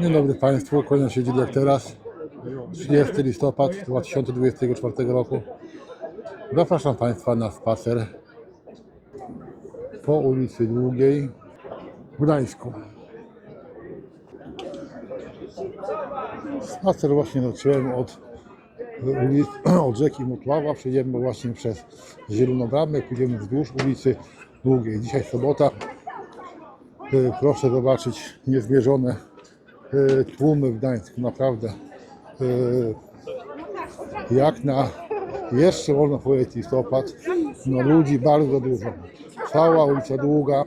Dzień dobry Państwu, kłaniam się jak teraz. 30 listopad 2024 roku. Zapraszam Państwa na spacer po ulicy Długiej w Gdańsku. Spacer właśnie zacząłem od od rzeki Motława. Przejdziemy właśnie przez Zieloną Bramę, pójdziemy wzdłuż ulicy Długiej. Dzisiaj sobota. E, Proszę zobaczyć niezmierzone e, tłumy w Gdańsku, naprawdę. E, Jak na jeszcze można powiedzieć listopad, no ludzi bardzo dużo. Cała ulica długa,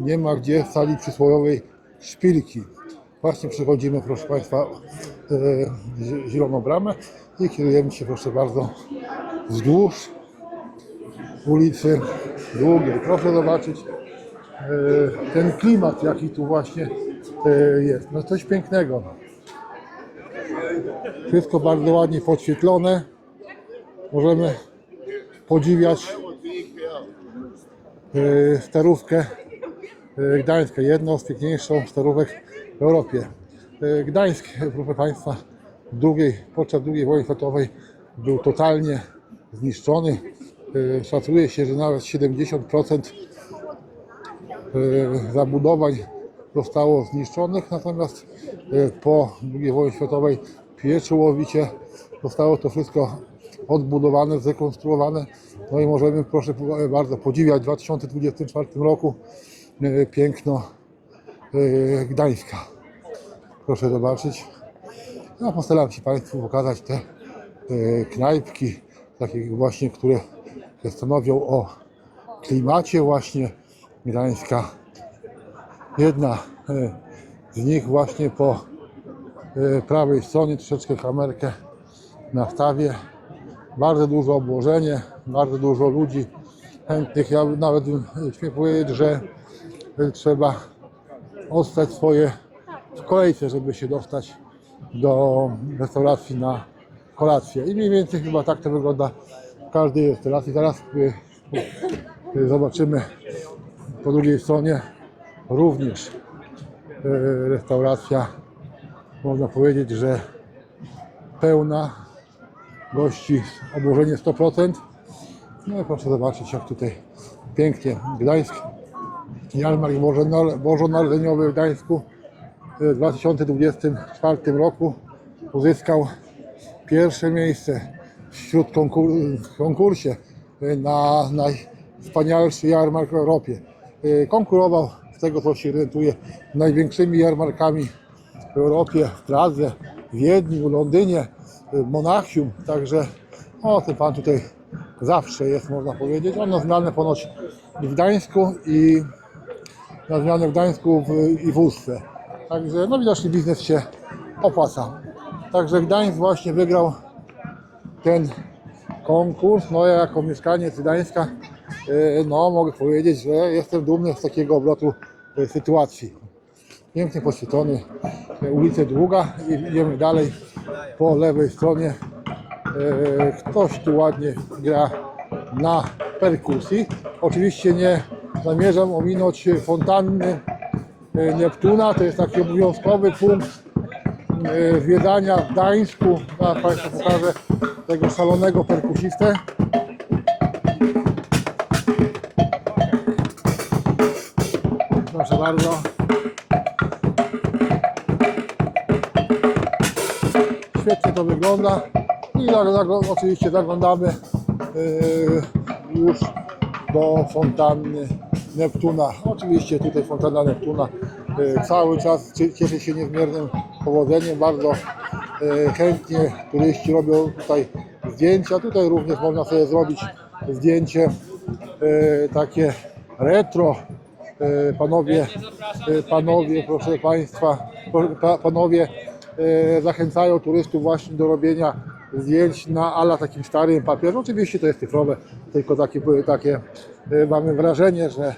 nie ma gdzie sali przysłowiowej szpilki. Właśnie przechodzimy, proszę Państwa, zie- zieloną bramę i kierujemy się, proszę bardzo, wzdłuż ulicy Długiej. Proszę zobaczyć ten klimat, jaki tu właśnie e, jest. No coś pięknego. Wszystko bardzo ładnie podświetlone. Możemy podziwiać e, starówkę e, Gdańska, jedną z piękniejszych starówek w Europie. E, Gdańsk, proszę Państwa, drugiej, podczas II wojny światowej był totalnie zniszczony. E, Szacuje się, że nawet 70% e, zabudowań zostało zniszczonych, natomiast e, po II wojnie światowej pieczołowicie zostało to wszystko odbudowane, zrekonstruowane. No i możemy, proszę bardzo, podziwiać w 2024 roku e, piękno e, Gdańska. Proszę zobaczyć. Ja postaram się Państwu pokazać te e, knajpki, takie właśnie, które stanowią o klimacie właśnie Gdańska. Jedna e, z nich właśnie po e, prawej stronie, troszeczkę kamerkę nastawię. Bardzo duże obłożenie, bardzo dużo ludzi chętnych. Ja nawet śmiem powiedzieć, że e, trzeba ostać swoje w kolejce, żeby się dostać do restauracji na kolację. I mniej więcej chyba tak to wygląda w każdej restauracji. Zaraz y, zobaczymy po drugiej stronie również y, restauracja, można powiedzieć, że pełna gości, obłożenie 100%. No i proszę zobaczyć jak tutaj pięknie Gdańsk, jarmark bożonarodzeniowy w Gdańsku w 2024 roku uzyskał pierwsze miejsce wśród konkur konkursie na najwspanialszy jarmark w Europie. E, Konkurował, z tego co się orientuje, największymi jarmarkami w Europie, w Pradze, Wiedniu, Londynie, e, Monachium. Także o, ten pan tutaj zawsze jest, można powiedzieć. On na zmianę ponoć w Gdańsku i na zmianę w Gdańsku w, i w Ustce. Także no widocznie biznes się opłaca. Także Gdańsk właśnie wygrał ten konkurs. No ja jako mieszkaniec Gdańska no mogę powiedzieć, że jestem dumny z takiego obrotu e, sytuacji. Pięknie poświetlony e, ulicę Długa i idziemy dalej po lewej stronie. E, Ktoś tu ładnie gra na perkusji. Oczywiście nie zamierzam ominąć fontanny e, Neptuna. To jest taki obowiązkowy punkt e, zwiedzania w Gdańsku. Zaraz Państwu pokażę tego szalonego perkusistę. Bardzo. Świetnie to wygląda. I zag- zag- oczywiście zaglądamy e, już do fontanny Neptuna. Oczywiście tutaj fontanna Neptuna e, cały czas cie- cieszy się niezmiernym powodzeniem. Bardzo e, chętnie turyści robią tutaj zdjęcia. Tutaj również można sobie zrobić zdjęcie takie retro. E, Panowie, e, panowie, proszę Państwa, panowie e, zachęcają turystów właśnie do robienia zdjęć na ala takim starym papierze. Oczywiście to jest cyfrowe, tylko takie, takie mamy wrażenie, że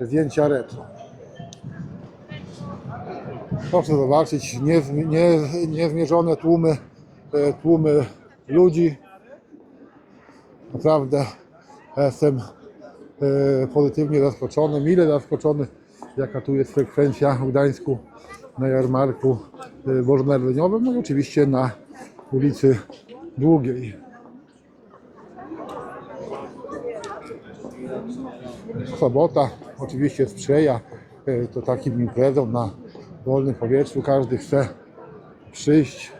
zdjęcia retro. Proszę zobaczyć niezm- nie, niezmierzone tłumy, tłumy ludzi. Naprawdę jestem pozytywnie zaskoczony, mile zaskoczony, jaka tu jest frekwencja w Gdańsku na jarmarku y, bożonarodzeniowym, no i oczywiście na ulicy Długiej. Sobota oczywiście sprzyja y, to takim imprezom na wolnym powietrzu. Każdy chce przyjść,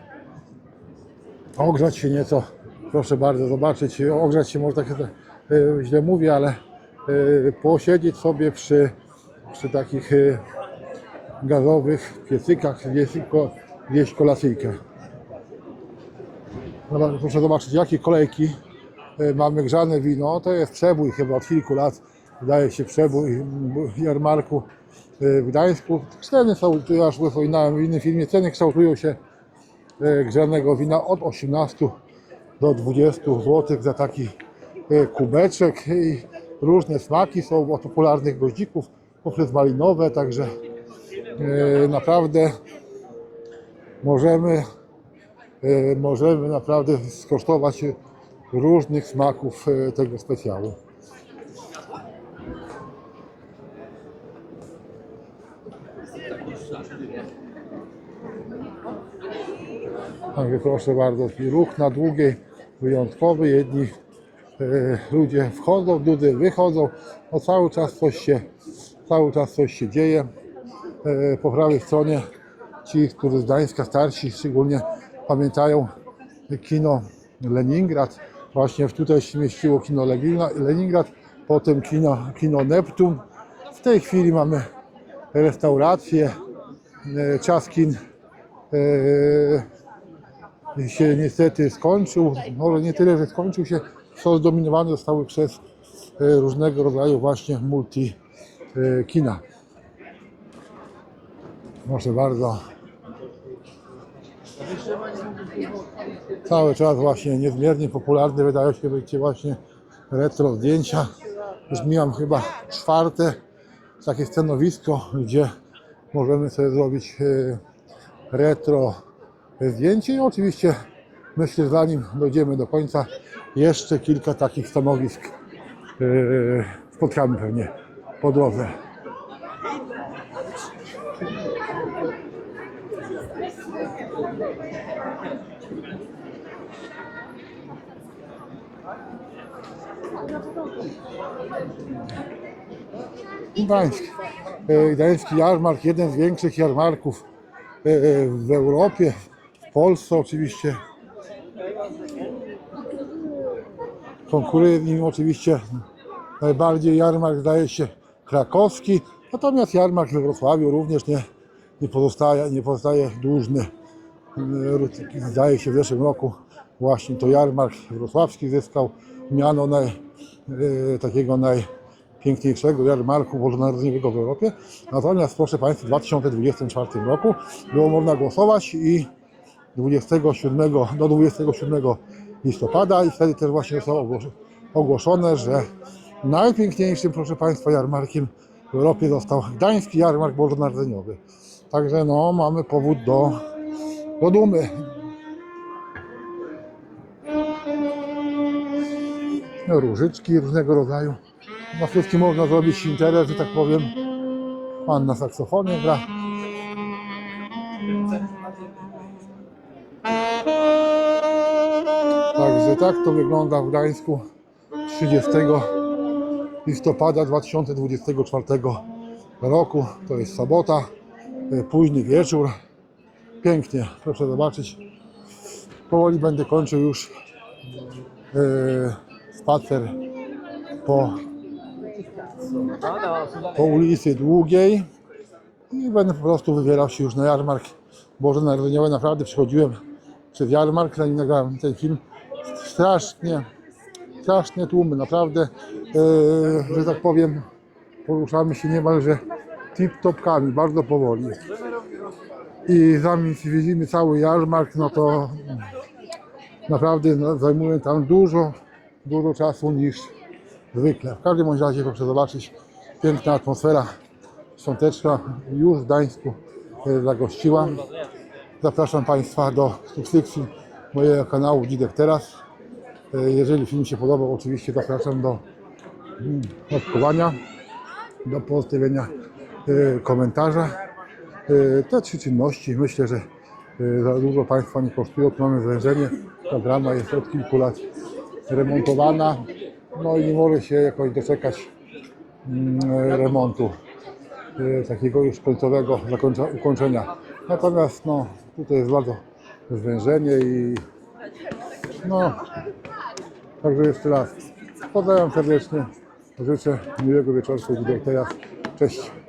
ogrzać się nieco. Proszę bardzo, zobaczyć, ogrzać się może tak źle mówię, ale posiedzieć sobie przy, przy takich y, gazowych piecykach, zjeść, ko, zjeść kolacyjkę. Proszę zobaczyć, jakie kolejki y, mamy grzane wino. To jest przebój chyba od kilku lat. Wydaje się przebój jarmarku y, w Gdańsku. Ceny są, ja już wspominałem w innym filmie, ceny kształtują się y, grzanego wina od 18 do 20 zł za taki y, kubeczek i różne smaki są od popularnych goździków poprzez malinowe, także y, naprawdę możemy y, możemy naprawdę skosztować różnych smaków y, tego specjału. Także proszę bardzo, ruch na długiej, wyjątkowy. Jedni e, ludzie wchodzą, drudzy wychodzą. No cały czas coś się, cały czas coś się dzieje. E, po prawej stronie ci, którzy z Gdańska starsi szczególnie pamiętają kino Leningrad. Właśnie tutaj się mieściło kino Leningrad, potem kino, kino Neptun. W tej chwili mamy restaurację, e, czas kin e, się niestety skończył. Może nie tyle, że skończył się, co zdominowane zostały przez e, różnego rodzaju właśnie multi e, kina. Proszę bardzo. Cały czas właśnie niezmiernie popularne wydają się być właśnie retro zdjęcia. Już mijam chyba czwarte takie stanowisko, gdzie możemy sobie zrobić e, retro zdjęcie i oczywiście myślę, że zanim dojdziemy do końca jeszcze kilka takich stanowisk yy, spotkamy pewnie po drodze. Gdańsk. E, Gdański jarmark, jeden z większych jarmarków e, w Europie, w Polsce oczywiście. Konkuruje w nim oczywiście najbardziej jarmark zdaje się krakowski, natomiast jarmark we Wrocławiu również nie, nie, pozostaje, nie pozostaje dłużny. Zdaje się w zeszłym roku właśnie to jarmark wrocławski zyskał miano naj, e, takiego najpiękniejszego jarmarku bożonarodzeniowego w Europie. Natomiast proszę Państwa w 2024 roku było można głosować i 27 do 27 listopada i wtedy też właśnie zostało ogłos- ogłoszone, że najpiękniejszym, proszę Państwa, jarmarkiem w Europie został Gdański Jarmark Bożonarodzeniowy. Także no, mamy powód do, do dumy. No, Różyczki różnego rodzaju. Na wszystkim można zrobić interes, że tak powiem. Pan na saksofonie gra. Także tak to wygląda w Gdańsku 30 listopada 2024 roku. To jest sobota, e, późny wieczór. Pięknie, proszę zobaczyć. Powoli będę kończył już e, spacer po, po ulicy Długiej i będę po prostu wybierał się już na jarmark bożonarodzeniowy. Naprawdę przychodziłem przez jarmark, zanim nagrałem ten film. Strasznie, strasznie tłumy, naprawdę, e, że tak powiem, poruszamy się niemalże tip-topkami, bardzo powoli. I zanim widzimy cały jarmark, no to naprawdę no, zajmuje tam dużo, dużo czasu niż zwykle. W każdym razie proszę zobaczyć, piękna atmosfera świąteczna już w Gdańsku e, zagościła. Zapraszam Państwa do subskrypcji mojego kanału Dzidek Teraz. E, Jeżeli film się podobał, oczywiście zapraszam do mm, łapkowania, do pozostawienia e, komentarza Y, Te trzy czynności myślę, że za dużo Państwa nie kosztują. Tu mamy zwężenie. Ta brama jest od kilku lat remontowana. No i nie może się jakoś doczekać mm, remontu takiego już końcowego ukończenia. Natomiast no, tutaj jest bardzo zwężenie i no, także jeszcze raz pozdrawiam serdecznie. Życzę miłego wieczoru. Widzę teraz. Cześć.